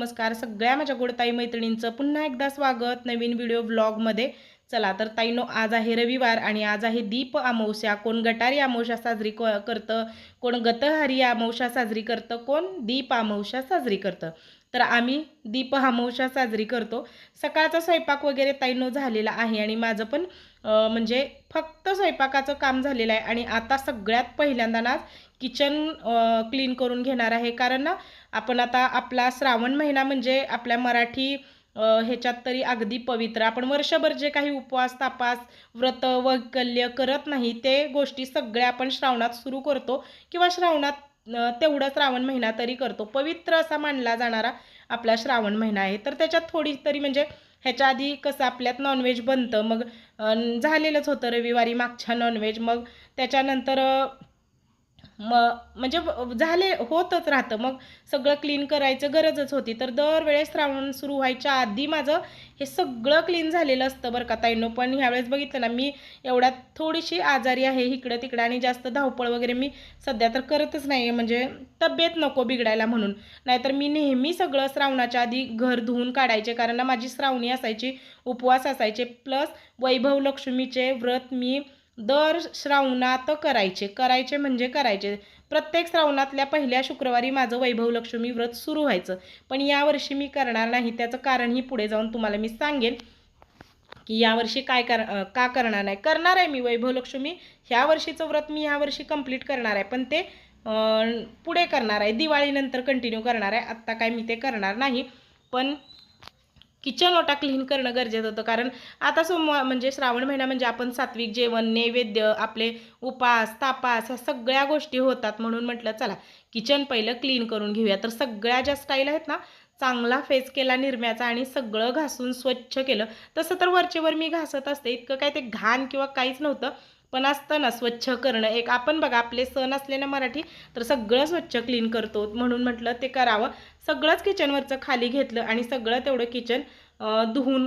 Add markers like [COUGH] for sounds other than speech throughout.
नमस्कार. सगळ्या माझ्या गोडताई मैत्रिणींचं पुन्हा एकदा स्वागत. नवीन व्हिडिओ ब्लॉगमध्ये चला तर ताईनो आज आहे रविवार आणि आज आहे दीप अमावस्या. कोण गटारी अमावस्या साजरी क करतं कोण गतहारी अमावस्या साजरी करतं कोण दीप अमावस्या साजरी करतं. तर आम्ही दीप साजरी करतो. सकाळचा स्वयंपाक वगैरे ताईनो झालेला आहे आणि माझं पण म्हणजे फक्त स्वयंपाकाचं काम झालेलं आहे आणि आता सगळ्यात पहिल्यांदा ना किचन क्लीन करून घेणार आहे. कारण ना आपण आता आपला श्रावण महिना म्हणजे आपल्या मराठी ह्याच्यात तरी अगदी पवित्र. आपण वर्षभर जे काही उपवास तापास व्रत वैकल्य करत नाही ते गोष्टी सगळ्या आपण श्रावणात सुरू करतो किंवा श्रावणात तेवढंच श्रावण महिना तरी करतो. पवित्र असा मानला जाणारा आपला श्रावण महिना आहे. तर त्याच्यात थोडी तरी म्हणजे ह्याच्या आधी कसं आपल्यात नॉनव्हेज बनतं मग झालेलंच होतं रविवारी मागच्या नॉनव्हेज मग त्याच्यानंतर म म्हणजे झाले होतच राहतं. मग सगळं क्लीन करायचं गरजच होती. तर दरवेळेस श्रावण सुरू व्हायच्या आधी माझं हे सगळं क्लीन झालेलं असतं बरं का ताईनो. पण ह्यावेळेस बघितलं ना मी एवढ्यात थोडीशी आजारी आहे इकडं तिकडं आणि जास्त धावपळ वगैरे मी सध्या तर करतच नाही आहे म्हणजे तब्येत नको बिघडायला म्हणून. नाहीतर मी नेहमी सगळं श्रावणाच्या आधी घर धुवून काढायचे. कारण माझी श्रावणी असायची उपवास असायचे. प्लस वैभव लक्ष्मीचे व्रत मी दर श्रावणात करायचे. करायचे म्हणजे करायचे. प्रत्येक श्रावणातल्या पहिल्या शुक्रवारी माझं वैभव लक्ष्मी व्रत सुरू व्हायचं. पण यावर्षी मी करणार नाही. त्याचं कारणही पुढे जाऊन तुम्हाला मी सांगेन की यावर्षी काय कर का करणार नाही. करणार आहे मी वैभव लक्ष्मी ह्या वर्षीचं व्रत मी ह्यावर्षी कंप्लीट करणार आहे. पण ते पुढे करणार आहे. दिवाळीनंतर कंटिन्यू करणार आहे. आत्ता काय मी ते करणार नाही. पण किचन ओटा क्लीन करणं गरजेचं होतं. कारण आता सोमवार म्हणजे श्रावण महिना म्हणजे आपण सात्विक जेवण नैवेद्य आपले उपास तापास ह्या सगळ्या गोष्टी होतात म्हणून म्हटलं चला किचन पहिलं क्लीन करून घेऊया. तर सगळ्या ज्या स्टाईल आहेत ना चांगला फेस केला निरम्याचा आणि सगळं घासून स्वच्छ केलं. तसं तर वरचेवर मी घासत असते. इतकं काय ते घाण किंवा काहीच नव्हतं. पण असतं ना स्वच्छ करणं एक आपण बघा आपले सण असले ना मराठी तर सगळं स्वच्छ क्लीन करतो. म्हणून म्हटलं ते करावं. सगळंच किचनवरचं खाली घेतलं आणि सगळं तेवढं किचन धुवून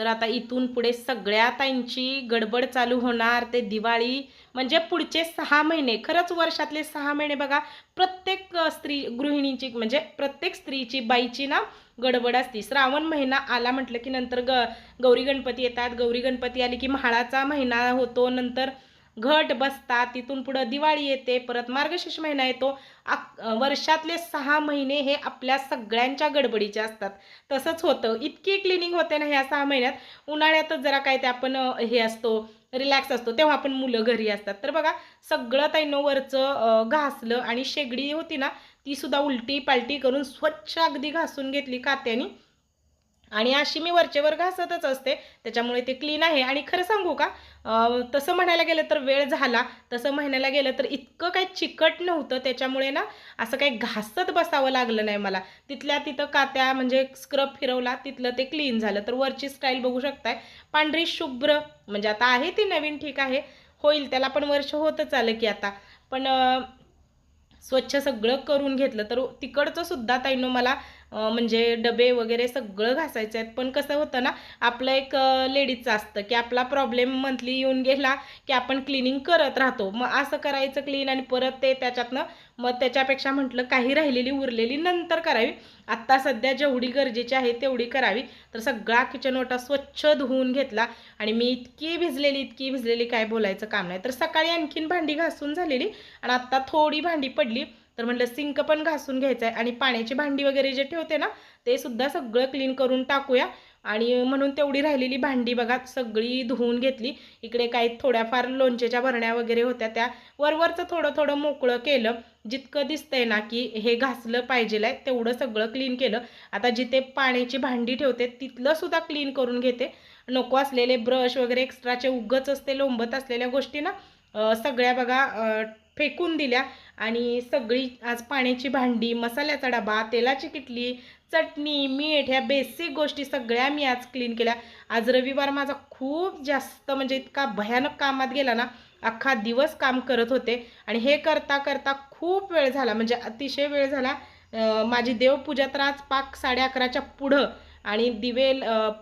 तर आता इथून पुढे सगळ्या ताईंची गडबड चालू होणार. ते दिवाळी म्हणजे पुढचे सहा महिने खरंच वर्षातले सहा महिने बघा प्रत्येक स्त्री गृहिणीची म्हणजे प्रत्येक स्त्रीची बाईची ना गडबड असते. श्रावण महिना आला म्हटलं की नंतर ग गौरी गणपती येतात. गौरी गणपती आली की म्हाळाचा महिना होतो. नंतर घट बसतात तिथून पुढं दिवाळी येते परत मार्गशीर्ष महिना येतो. अक वर्षातले सहा महिने हे आपल्या सगळ्यांच्या गडबडीचे असतात. तसंच होतं. इतकी क्लिनिंग होते ना ह्या सहा महिन्यात. उन्हाळ्यातच जरा काय ते आपण हे असतो रिलॅक्स असतो. तेव्हा आपण मुलं घरी असतात. तर बघा सगळं ताईनं वरचं घासलं आणि शेगडी होती ना ती सुद्धा उलटी पालटी करून स्वच्छ अगदी घासून घेतली कात्याने. आणि अशी मी वरचेवर घासतच असते. त्याच्यामुळे ते क्लीन आहे. आणि खरं सांगू का तसं म्हणायला गेलं तर वेळ झाला. तसं म्हणायला गेलं तर इतकं काही चिकट नव्हतं. त्याच्यामुळे ना असं काही घासत बसावं लागलं नाही मला. तिथल्या तिथं कात्या म्हणजे स्क्रब फिरवला तिथलं ते क्लीन झालं. तर वरची स्टाईल बघू शकताय. पांढरी शुभ्र म्हणजे आता आहे ती नवीन ठीक आहे. होईल त्याला पण वर्ष होतच आलं की आता. पण स्वच्छ सगळं करून घेतलं. तर तिकडचं सुद्धा ताईनं मला म्हणजे डबे वगैरे सगळं घासायचे आहेत. पण कसं होतं ना आपलं एक लेडीजचं असतं की आपला प्रॉब्लेम मंथली येऊन गेला की आपण क्लिनिंग करत राहतो. मग असं करायचं क्लीन आणि परत ते त्याच्यातनं मग त्याच्यापेक्षा म्हटलं काही राहिलेली उरलेली नंतर करावी. आत्ता सध्या जेवढी गरजेची आहे तेवढी करावी. तर सगळा किचन ओटा स्वच्छ धुवून घेतला आणि मी इतकी भिजलेली इतकी भिजलेली काय बोलायचं काम नाही. तर सकाळी आणखीन भांडी घासून झालेली आणि आत्ता थोडी भांडी पडली. तर म्हटलं सिंक पण घासून घ्यायचं आहे आणि पाण्याची भांडी वगैरे जे ठेवते ना ते सुद्धा सगळं क्लीन करून टाकूया. आणि म्हणून तेवढी राहिलेली भांडी बघा सगळी धुवून घेतली. इकडे काही थोड्याफार लोणचेच्या भरण्या वगैरे होत्या त्या वरवरचं थोडं थोडं मोकळं केलं. जितकं दिसतंय ना की हे घासलं पाहिजे आहे तेवढं सगळं क्लीन केलं. आता जिथे पाण्याची भांडी ठेवते तिथलं सुद्धा क्लीन करून घेते. नको असलेले ब्रश वगैरे एक्स्ट्राचे उगच असते लोंबत असलेल्या गोष्टी ना सगळ्या बघा फेकून दिल्या आणि सगळी आज पाण्याची भांडी मसाल्याचा डबा तेलाची किटली चटणी मीठ ह्या बेसिक गोष्टी सगळ्या मी आज क्लीन केल्या. आज रविवार माझा खूप जास्त म्हणजे इतका भयानक कामात गेला ना अख्खा दिवस काम करत होते आणि हे करता करता खूप वेळ झाला. म्हणजे अतिशय वेळ झाला. माझी देवपूजा तर आज पाक साडे अकराच्या पुढं आणि दिवे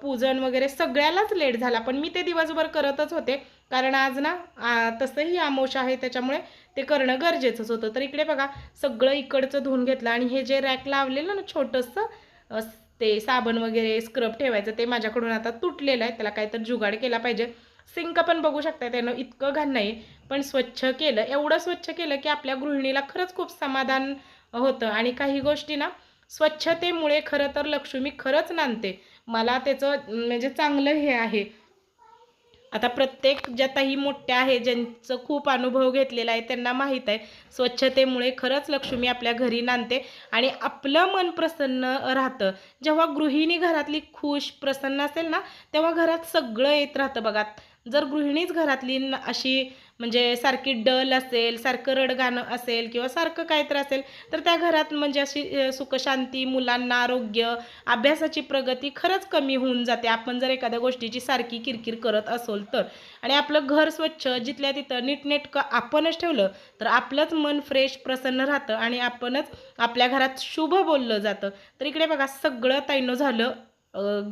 पूजन वगैरे सगळ्यालाच लेट झाला. पण मी ते दिवसभर करतच होते. कारण आज ना आ, तसंही आमोश आहे त्याच्यामुळे ते करणं गरजेचंच होतं. तर इकडे बघा सगळं इकडचं धुवून घेतलं आणि हे जे रॅक लावलेलं ना छोटंसं ते साबण वगैरे स्क्रब ठेवायचं ते माझ्याकडून आता तुटलेलं आहे. त्याला काहीतरी जुगाड केला पाहिजे. सिंक पण बघू शकता त्यानं इतकं घाण नाही पण स्वच्छ केलं. एवढं स्वच्छ केलं की आपल्या गृहिणीला खरंच खूप समाधान होतं. आणि काही गोष्टी ना स्वच्छतेमुळे खरं तर लक्ष्मी खरंच नांदते. मला त्याचं म्हणजे चांगलं हे आहे. आता प्रत्येक ज्या ताई मोठ्या आहे ज्यांचं खूप अनुभव घेतलेला आहे त्यांना माहीत आहे स्वच्छतेमुळे खरंच लक्ष्मी आपल्या घरी नांदते आणि आपलं मन प्रसन्न राहतं. जेव्हा गृहिणी घरातली खुश प्रसन्न असेल ना तेव्हा घरात सगळं येत राहतं बघा. जर गृहिणीच घरातली अशी म्हणजे सारखी डल असेल सारखं रडगाणं असेल किंवा सारखं काहीतरी असेल तर त्या घरात म्हणजे अशी सुखशांती मुलांना आरोग्य अभ्यासाची प्रगती खरंच कमी होऊन जाते. आपण जर एखाद्या गोष्टीची सारखी किरकिर करत असोल तर. आणि आपलं घर स्वच्छ जिथल्या तिथं नीटनेटकं आपणच ठेवलं तर आपलंच मन फ्रेश प्रसन्न राहतं आणि आपणच आपल्या घरात शुभ बोललं जातं. तर इकडे बघा सगळं ताईनं झालं.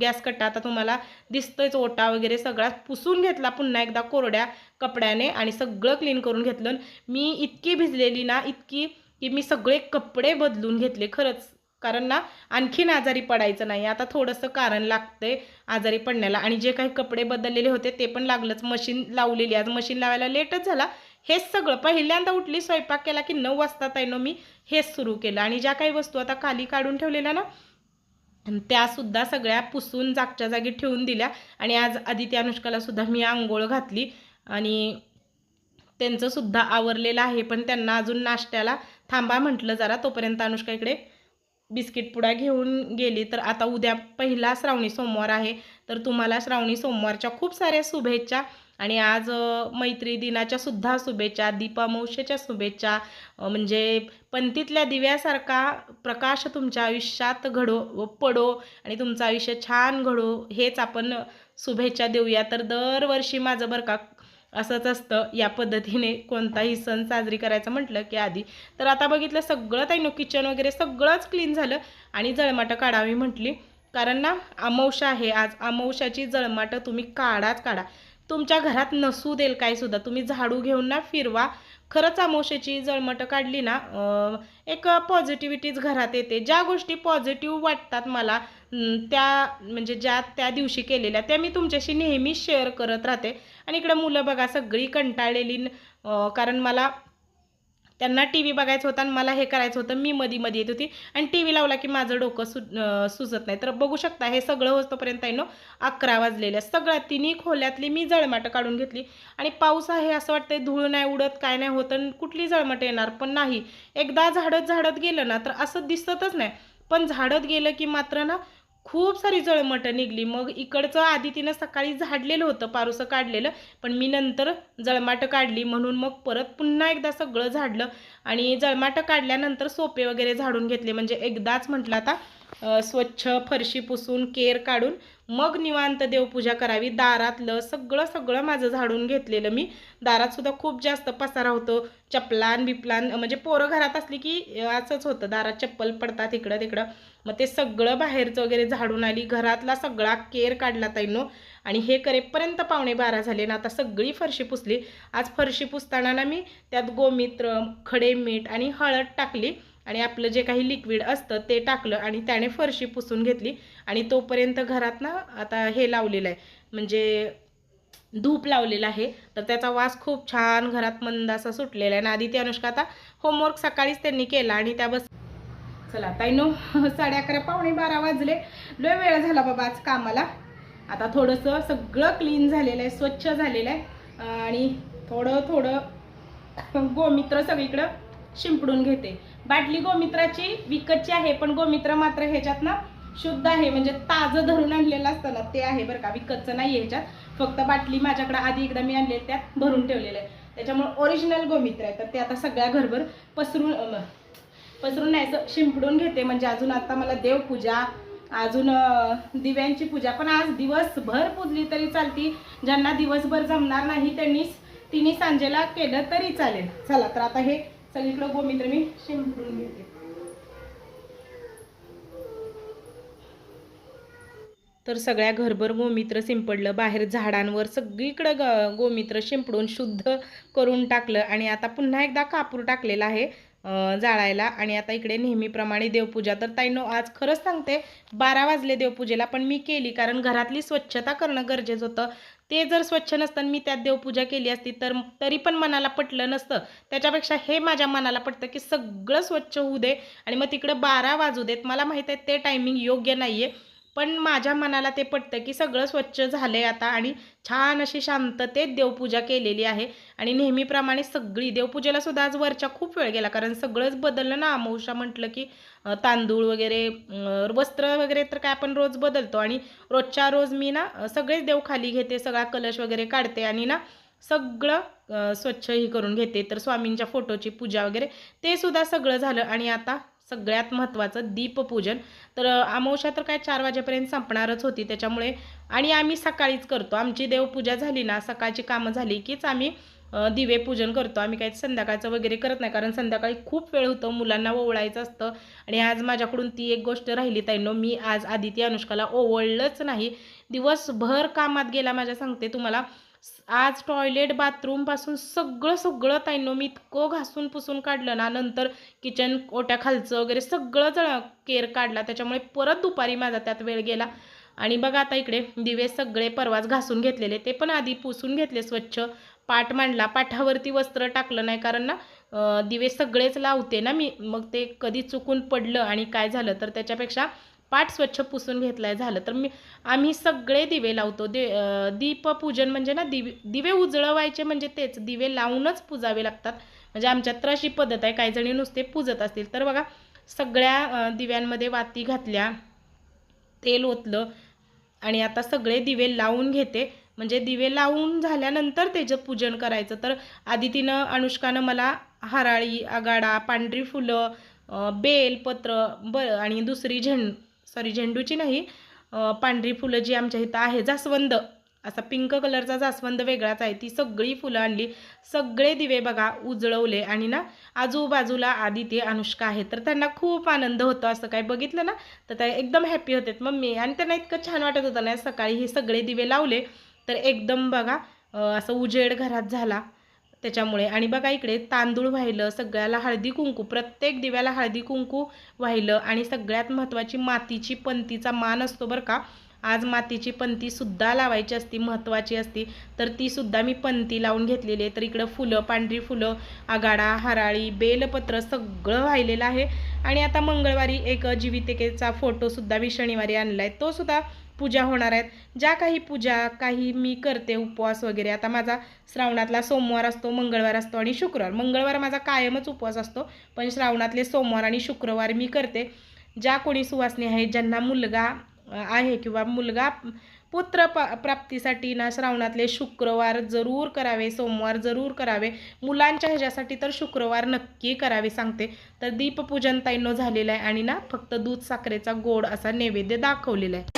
गॅस कट्टा आता तुम्हाला दिसतोयच ओटा वगैरे सगळा पुसून घेतला पुन्हा एकदा कोरड्या कपड्याने आणि सगळं क्लीन करून घेतलं. मी इतकी भिजलेली ना इतकी की मी सगळे कपडे बदलून घेतले खरंच. कारण ना आणखीन आजारी पडायचं नाही. आता थोडंसं कारण लागतंय आजारी पडण्याला. आणि जे काही कपडे बदललेले होते ते पण लागलंच. मशीन लावलेली. आज मशीन लावायला लेटच झाला. हेच सगळं. पहिल्यांदा उठली स्वयंपाक केला की नऊ वाजता ताईनं मी हेच सुरू केलं. आणि ज्या काही वस्तू आता खाली काढून ठेवलेल्या ना त्यासुद्धा सगळ्या पुसून जागच्या जागी ठेवून दिल्या. आणि आज आदित्य अनुष्काला सुद्धा मी आंघोळ घातली. आणि त्यांचं सुद्धा आवरलेलं आहे पण त्यांना अजून नाश्त्याला थांबा म्हटलं जरा. तोपर्यंत अनुष्का इकडे बिस्किट पुडा घेऊन गेली. तर आता उद्या पहिला श्रावणी सोमवार आहे. तर तुम्हाला श्रावणी सोमवारच्या खूप साऱ्या शुभेच्छा आणि आज मैत्री दिनाच्या सुद्धा शुभेच्छा दीपामौशेच्या शुभेच्छा म्हणजे पंतीतल्या दिव्यासारखा प्रकाश तुमच्या आयुष्यात घडो पडो आणि तुमचं आयुष्य छान घडो हेच आपण शुभेच्छा देऊया. तर दरवर्षी माझं बरं का असंच असतं या पद्धतीने कोणताही सण साजरी करायचं म्हटलं की आधी. तर आता बघितलं सगळं ताईनो किचन वगैरे सगळंच क्लीन झालं आणि जळमाटं काढावी म्हटली. कारण ना अमावस्या आहे आज अमावशाची जळमाटं तुम्ही काढाच काढा. तुमच्या घरात नसू देल काय सुद्धा. तुम्ही झाडू घेऊन ना फिरवा. खरंच आमोशेची जळमटं काढली ना एक पॉझिटिव्हिटीज घरात येते. ज्या गोष्टी पॉझिटिव्ह वाटतात मला त्या म्हणजे ज्या त्या दिवशी केलेल्या त्या मी तुमच्याशी नेहमी शेअर करत राहते. आणि इकडं मुलं बघा सगळी कंटाळलेली कारण मला त्यांना टी व्ही बघायचं होता आणि मला हे करायचं होतं मी मधी मध्ये येत होती आणि टी व्ही लावला की माझं डोकं सु सुचत नाही. तर बघू शकता हे सगळं होतोपर्यंत आहे ना अकरा वाजलेल्या सगळ्या तिन्ही खोल्यातली मी जळमाटं काढून घेतली. आणि पाऊस आहे असं वाटतंय धूळ नाही उडत काय नाही होत आणि कुठली जळमटं येणार पण नाही. एकदा झाडत झाडत गेलं ना तर असं दिसतच नाही. पण झाडत गेलं की मात्र ना खूप सारी जळमटं निघली. मग इकडचं आधी तिनं सकाळी झाडलेलं होतं पारुसं काढलेलं. पण मी नंतर जळमाटं काढली म्हणून मग परत पुन्हा एकदा सगळं झाडलं. आणि जळमाटं काढल्यानंतर सोपे वगैरे झाडून घेतले. म्हणजे एकदाच म्हटलं आता स्वच्छ फरशी पुसून केर काढून मग निवांत देवपूजा करावी. दारातलं सगळं सगळं माझं झाडून घेतलेलं मी. दारातसुद्धा खूप जास्त पसारा होतो. चपलान बिपलान म्हणजे पोरं घरात असली की असंच होतं. दारात चप्पल पडतात इकडं तिकडं. मग ते सगळं बाहेरचं वगैरे झाडून आली. घरातला सगळा केर काढला ताईनो. आणि हे करेपर्यंत पावणे बारा झाले ना आता सगळी फरशी पुसली. आज फरशी पुसताना ना मी त्यात गोमित्र खडे मीठ आणि हळद टाकली. आणि आपलं जे काही लिक्विड असतं ते टाकलं आणि त्याने फरशी पुसून घेतली. आणि तोपर्यंत घरात ना आता हे लावलेलं आहे. म्हणजे धूप लावलेला आहे. तर त्याचा वास खूप छान घरात मंद असा सुटलेला आहे. आणि आधी ते अनुष्का आता होमवर्क सकाळीच त्यांनी केला आणि त्या बस चला ताईनो [LAUGHS] साडे अकरा पावणे बारा वाजले. लय वेळ झाला बाबा आज कामाला. आता थोडंसं सगळं क्लीन झालेलं आहे स्वच्छ झालेलं आहे. आणि थोडं थोडं [LAUGHS] गोमित्र सगळीकडं शिंपडून घेते. बाटली गोमित्राची विकतची आहे पण गोमित्र मात्र ह्याच्यात ना शुद्ध आहे. म्हणजे ताजं धरून आणलेलं असतं ना ते आहे बरं का. विकतचं नाही आहे ह्याच्यात. फक्त बाटली माझ्याकडे आधी एकदा मी आणले त्यात भरून ठेवलेलं आहे. त्याच्यामुळे ओरिजिनल गोमित्र आहे. तर ते आता सगळ्या घरभर पसरून पसरून नाही असं शिंपडून घेते. म्हणजे अजून आता मला देवपूजा अजून दिव्यांची पूजा. पण आज दिवसभर पूजली तरी चालती. ज्यांना दिवसभर जमणार नाही त्यांनी तिन्ही सांजेला केलं तरी चालेल. चला तर आता हे सगळीकडं गोमित्र मी शिंपडून घेते. तर सगळ्या घरभर गोमित्र शिंपडलं बाहेर झाडांवर सगळीकडं ग गोमित्र शिंपडून शुद्ध करून टाकलं आणि आता पुन्हा एकदा कापूर टाकलेला आहे जाळायला. आणि आता इकडे नेहमीप्रमाणे देवपूजा. तर ताईनो आज खरंच सांगते बारा वाजले देवपूजेला पण मी केली कारण घरातली स्वच्छता करणं गरजेचं होतं. ते जर स्वच्छ नसताना मी त्यात देवपूजा केली असती तर तरी पण मनाला पटलं नसतं. त्याच्यापेक्षा हे माझ्या मनाला पटतं की सगळं स्वच्छ होऊ दे आणि मग तिकडं बारा वाजू देत. मला माहीत आहे ते टायमिंग योग्य नाही आहे पण माझ्या मनाला ते पटतं की सगळं स्वच्छ झालं आहे आता आणि छान अशी शांततेत देवपूजा केलेली आहे. आणि नेहमीप्रमाणे सगळी देवपूजेला सुद्धा आज वरच्या खूप वेळ गेला कारण सगळंच बदललं ना. अमावस्या म्हटलं की तांदूळ वगैरे वस्त्र वगैरे तर काय आपण रोज बदलतो. आणि रोजच्या रोज मी ना सगळेच देव खाली घेते सगळा कलश वगैरे काढते आणि ना सगळं स्वच्छही स्वच्छ ही करून घेते. तर स्वामींच्या फोटोची पूजा वगैरे ते सुद्धा सगळं झालं. आणि आता सगळ्यात महत्त्वाचं दीपपूजन. तर अमावश्या अमावस्या तर काय चार वाजेपर्यंत संपणारच होती त्याच्यामुळे आणि आम्ही सकाळीच करतो. आमची देवपूजा झाली ना सकाळची कामं झाली कीच आम्ही दिवे पूजन करतो. आम्ही काही संध्याकाळचं वगैरे करत नाही. कारण संध्याकाळी खूप वेळ होतो मुलांना ओवळायचं असतं. आणि आज माझ्याकडून ती एक गोष्ट राहिली ताईनो मी आज आदिती अनुष्काला ओवळलंच नाही. दिवसभर कामात गेला माझ्या सांगते तुम्हाला. आज टॉयलेट बाथरूमपासून सगळं सगळं ताईनो मी इतकं घासून पुसून काढलं ना नंतर किचन ओट्या खालचं वगैरे सगळं जळ केअर काढला त्याच्यामुळे परत दुपारी माझा त्यात वेळ गेला. आणि बघा आता इकडे दिवे सगळे परवाच घासून घेतलेले ते पण आधी पुसून घेतले स्वच्छ. पाठ मांडला पाठावरती वस्त्र टाकलं नाही कारण ना दिवे सगळेच लावते ना मी मग ते कधी चुकून पडलं आणि काय झालं तर त्याच्यापेक्षा पाठ स्वच्छ पुसून घेतलाय झालं. तर मी आम्ही सगळे दिवे लावतो. दे दीपपूजन म्हणजे ना दिवे दिवे उजळवायचे म्हणजे तेच. दिवे लावूनच पुजावे लागतात. म्हणजे आमच्यात तर अशी पद्धत आहे काही जणी नुसते पूजत असतील. तर बघा सगळ्या दिव्यांमध्ये वाती घातल्या तेल ओतलं आणि आता सगळे दिवे लावून घेते. म्हणजे दिवे लावून झाल्यानंतर त्याचं पूजन करायचं. तर आदितीनं अनुष्कानं मला हराळी आगाडा पांढरी फुलं बेलपत्र ब आणि दुसरी झेंड सॉरी झेंडूची नाही पांढरी फुलं जी आमच्या इथं आहे जास्वंद. असा पिंक कलरचा जास्वंद वेगळाच आहे. ती सगळी फुलं आणली. सगळे दिवे बघा उजळवले आणि ना आजूबाजूला आदिती अनुष्का आहे तर त्यांना खूप आनंद होतो असं काय बघितलं ना तर त्या एकदम हॅपी होतात. मम्मी आणि त्यांना इतकं छान वाटत होतं ना सकाळी हे सगळे दिवे लावले. तर एकदम बघा असं उजेड घरात झाला. त्याच्यामुळे. आणि बघा इकडे तांदूळ वाहिलं सगळ्याला हळदी कुंकू प्रत्येक दिव्याला हळदी कुंकू वाहिलं आणि सगळ्यात महत्त्वाची मातीची पंतीचा मान असतो बरं का. आज मातीची पंतीसुद्धा लावायची असती महत्त्वाची असती. तर तीसुद्धा मी पंती लावून घेतलेली आहे. तर इकडं फुलं पांढरी फुलं आगाडा हराळी बेलपत्र सगळं वाहिलेलं आहे. आणि आता मंगळवारी एक जीवितिकेचा फोटोसुद्धा मी शनिवारी आणला आहे तोसुद्धा पूजा होणार आहेत. ज्या काही पूजा काही मी करते उपवास वगैरे आता माझा श्रावणातला सोमवार असतो मंगळवार असतो आणि शुक्रवार. मंगळवार माझा कायमच उपवास असतो पण श्रावणातले सोमवार आणि शुक्रवार मी करते. ज्या कोणी सुवासनी आहेत ज्यांना मुलगा आहे किंवा मुलगा पुत्र प प्राप्तीसाठी ना श्रावणातले शुक्रवार जरूर करावे सोमवार जरूर करावे मुलांच्या ह्याच्यासाठी तर शुक्रवार नक्की करावे सांगते. तर दीपपूजन ताईनो झालेलं आहे आणि ना फक्त दूध साखरेचा गोड असा नैवेद्य दाखवलेला आहे.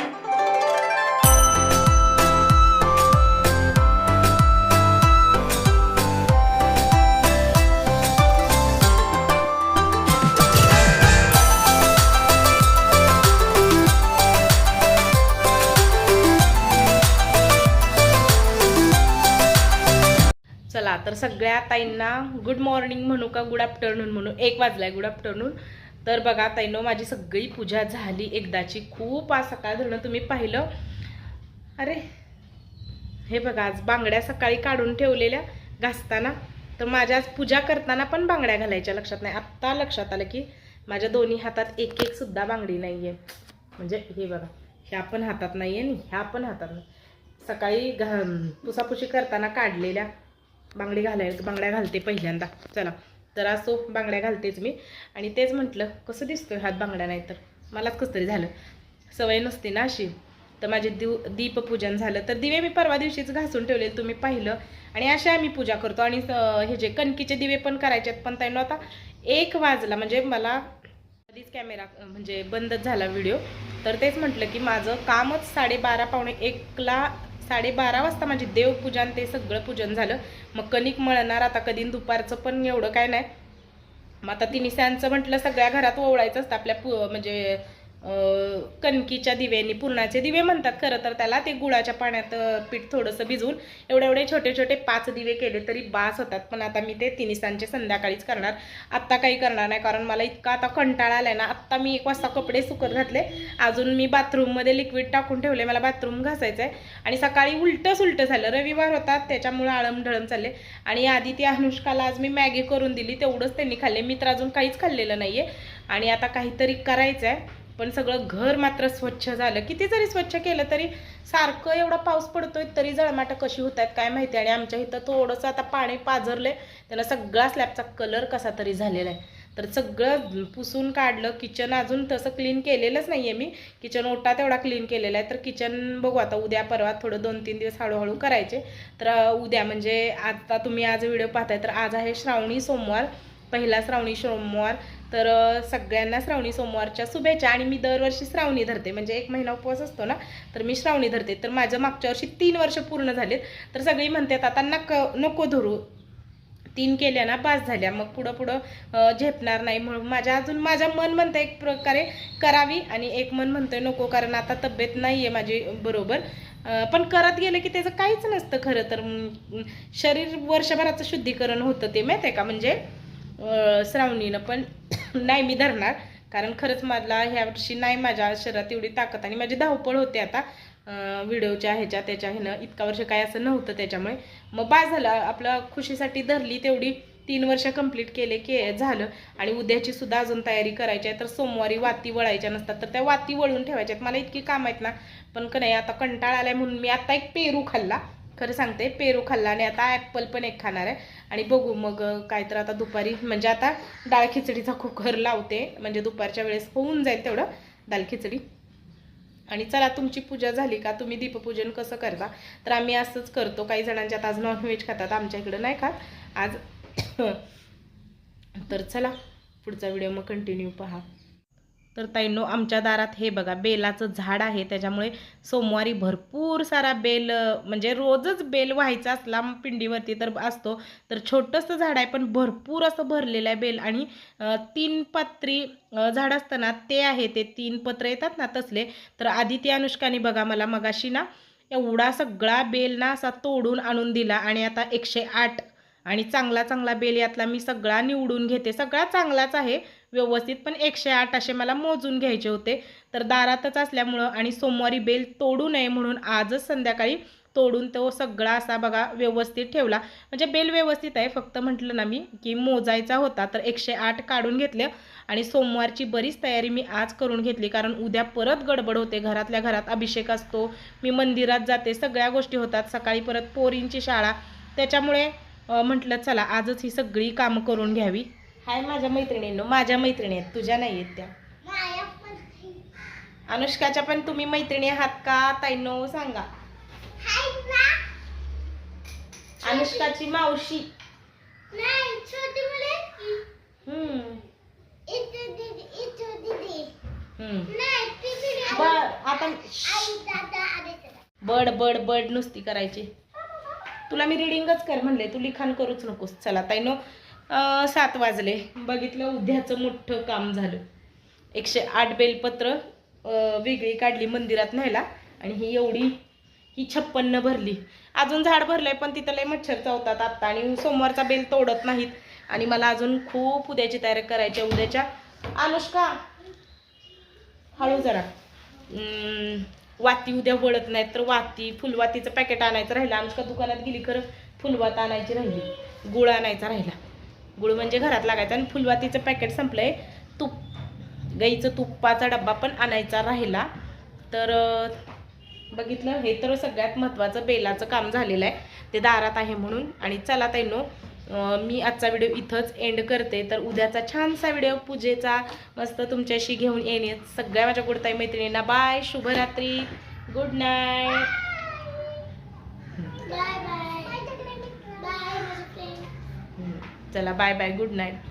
चला तर सगळ्या ताईंना गुड मॉर्निंग म्हणू का गुड आफ्टरनून म्हणू? एक वाजलाय गुड आफ्टरनून तर बघा ताईंनो माझी सगळी पूजा झाली. एकदाची खूप आज सकाळ धरणं तुम्ही पाहिलं. अरे हे बघा आज बांगड्या सकाळी काढून ठेवलेल्या घासताना. तर माझ्या आज पूजा करताना पण बांगड्या घालायच्या लक्षात नाही. आत्ता लक्षात आलं की माझ्या दोन्ही हातात एक एक सुद्धा बांगडी नाही आहे म्हणजे हे बघा ह्या पण हातात नाही आहे आणि ह्या पण हातात नाही. सकाळी घा पुसापुशी करताना काढलेल्या बांगडी घालाय बांगड्या घालते पहिल्यांदा. चला. तर असो बांगड्या घालतेच मी. आणि तेच म्हटलं कसं दिसतोय हात बांगड्या नाही तर? मलाच कसं तरी झालं. सवय नसते ना अशी. तर माझे दिव दीपपूजन झालं. तर दिवे मी परवा दिवशीच घासून ठेवले तुम्ही पाहिलं. आणि अशा आम्ही पूजा करतो. आणि हे जे कणकीचे दिवे पण करायचे आहेत पण त्यांना आता एक वाजला. म्हणजे मला कधीच कॅमेरा म्हणजे बंदच झाला व्हिडिओ. तर तेच म्हटलं की माझं कामच साडेबारा पावणे एकला साडेबारा वाजता माझी देवपूजन ते सगळं पूजन झालं. मग कणिक मळणार आता कधी दुपारचं पण एवढं काय नाही. मग आता तिन्ही सॅनचं म्हटलं सगळ्या घरात ओवळायचं असतं. आपल्या पु म्हणजे कणकीच्या दिव्यांनी पुरणाचे दिवे म्हणतात खरं तर त्याला. ते गुळाच्या पाण्यात पीठ थोडंसं भिजवून एवढे एवढे छोटे छोटे पाच दिवे केले तरी बास होतात. पण आता मी ते तिन्ही संध्याकाळीच करणार. आत्ता काही करणार नाही कारण मला इतका आता कंटाळा आलाय ना. आत्ता मी एक वाजता कपडे सुकत घातले. अजून मी बाथरूममध्ये लिक्विड टाकून ठेवले. मला बाथरूम घासायचं आहे आणि सकाळी उलटं सुलटं झालं. रविवार होता त्याच्यामुळं आळम ढळम चालले. आणि आधी ती अनुष्काला आज मी मॅगी करून दिली. तेवढंच त्यांनी खाल्ले. मी तर अजून काहीच खाल्लेलं नाही आहे आणि आता काहीतरी करायचं आहे पण सगळं घर मात्र स्वच्छ झालं. किती जरी स्वच्छ केलं तरी सारखं एवढा पाऊस पडतोय तरी जळमाटं कशी होत आहेत काय माहिती? आणि आमच्या इथं थोडंसं आता पाणी पाझरलंय त्याला सगळा स्लॅबचा कलर कसा तरी झालेला आहे. तर सगळं पुसून काढलं किचन अजून तसं क्लीन केलेलंच नाही आहे मी. किचन ओटा तेवढा क्लीन केलेला आहे. तर किचन बघू आता उद्या परवा थोडं दोन तीन दिवस हळूहळू करायचे. तर उद्या म्हणजे आता तुम्ही आज व्हिडिओ पाहताय तर आज आहे श्रावणी सोमवार. पहिला श्रावणी सोमवार तर सगळ्यांना श्रावणी सोमवारच्या शुभेच्छा आणि मी दरवर्षी श्रावणी धरते. म्हणजे एक महिना उपवास असतो ना तर मी श्रावणी धरते. तर माझं मागच्या वर्षी तीन वर्ष पूर्ण झालेत. तर सगळी म्हणतात आता नक नको धरू. तीन केल्या ना पास झाल्या. मग पुढं पुढं झेपणार नाही. म्हणून माझ्या अजून माझ्या मन म्हणतं एक प्रकारे करावी आणि एक मन म्हणतंय नको कारण आता तब्येत नाही आहे माझी बरोबर. पण करत गेलं की त्याचं काहीच नसतं खरं तर. शरीर वर्षभराचं शुद्धीकरण होतं ते माहिती आहे का? म्हणजे श्रावणीनं पण नाही मी धरणार. कारण खरंच मला ह्या वर्षी नाही माझ्या शरीरात एवढी ताकद आणि माझी धावपळ होते आता. व्हिडिओच्या ह्याच्या त्याच्या ह्यानं इतका वर्ष काय असं नव्हतं त्याच्यामुळे. मग बा झालं आपलं खुशीसाठी धरली तेवढी तीन वर्ष कंप्लीट केले के झालं. आणि उद्याची सुद्धा अजून तयारी करायची आहे. तर सोमवारी वाती वळायच्या नसतात तर त्या वाती वळून ठेवायच्या आहेत. मला इतकी काम आहेत ना. पण का नाही आता कंटाळा आलाय म्हणून मी आता एक पेरू खाल्ला. खरं सांगते पेरू खाल्ला आणि आता ॲपल पण एक खाणार आहे. आणि बघू मग काय तर आता दुपारी म्हणजे आता डाळ खिचडीचा कुकर लावते. म्हणजे दुपारच्या वेळेस होऊन जाईल तेवढं दाल खिचडी. आणि चला तुमची पूजा झाली का? तुम्ही दीपपूजन कसं करता? तर आम्ही असंच करतो. काही जणांच्यात आज नॉनव्हेज खातात आमच्या इकडं नाही खात. आज [COUGHS] तर चला पुढचा व्हिडिओ मग कंटिन्यू पहा. तर ताईंनो आमच्या दारात हे बघा बेलाचं झाड आहे. त्याच्यामुळे सोमवारी भरपूर सारा बेल म्हणजे रोजच बेल व्हायचा असला पिंडीवरती तर असतो. तर छोटंसं झाड आहे पण भरपूर असं भरलेलं आहे बेल. आणि तीन पत्री झाड असताना ते आहे ते तीन पत्र येतात ना तसले. तर आदिती अनुष्काने बघा मला मगाशी ना एवढा सगळा बेल ना असा तोडून आणून दिला आणि आता एकशे आठ. आणि चांगला चांगला बेल यातला मी सगळा निवडून घेते. सगळा चांगलाच आहे. व्यवस्थित पण एकशे आठ असे मला मोजून घ्यायचे होते. तर दारातच असल्यामुळं आणि सोमवारी बेल तोडू नये म्हणून आजच संध्याकाळी तोडून तो सगळा असा बघा व्यवस्थित ठेवला. म्हणजे बेल व्यवस्थित आहे फक्त म्हटलं ना मी की मोजायचा होता तर एकशे आठ काढून घेतलं आणि सोमवारची बरीच तयारी मी आज करून घेतली. कारण उद्या परत गडबड होते घरातल्या घरात अभिषेक असतो मी मंदिरात जाते सगळ्या गोष्टी होतात सकाळी परत पोरींची शाळा. त्याच्यामुळे म्हटलं चला आजच ही सगळी कामं करून घ्यावी. हाय माझ्या मैत्रिणींनो माझ्या मैत्रिणी आहेत तुझ्या नाही आहेत त्या. अनुष्काच्या पण तुम्ही मैत्रिणी आहात का? ताईनो सांगा. अनुष्काची मावशी. आता बड बड बड नुसती करायची. तुला मी रिडिंगच कर म्हणले तू लिखाण करूच नकोस. चला ताईनो सात वाजले. बघितलं उद्याचं मोठं काम झालं. एकशे आठ बेलपत्र वेगळी काढली मंदिरात न्यायला आणि ही एवढी ही छप्पन्न भरली. अजून झाड भरलंय पण तिथं लय मच्छर चावतात आत्ता आणि सोमवारचा बेल तोडत नाहीत. आणि मला अजून खूप उद्याची तयारी करायची आहे. उद्याच्या अनुष्का हळू जरा. वाती उद्या वळत नाहीत तर वाती फुलवातीचं पॅकेट आणायचं राहिलं. अनुष्का दुकानात गेली खरं फुलवात आणायची राहिली. गुळ आणायचा राहिला. गुळ म्हणजे घरात लागायचा आणि फुलवातीचं पॅकेट संपलंय. तूप. गाईचं तुपाचा डब्बा पण आणायचा राहिला. तर बघितलं हे तर सगळ्यात महत्त्वाचं बेलाचं काम झालेलं आहे. ते दारात आहे म्हणून. आणि चला ताईनो मी आजचा व्हिडिओ इथंच एंड करते. तर उद्याचा छानसा व्हिडिओ पूजेचा मस्त तुमच्याशी घेऊन येणे. सगळ्या माझ्या गुडताई मैत्रिणींना बाय शुभरात्री. गुड नाईट चला बाय बाय गुड नाईट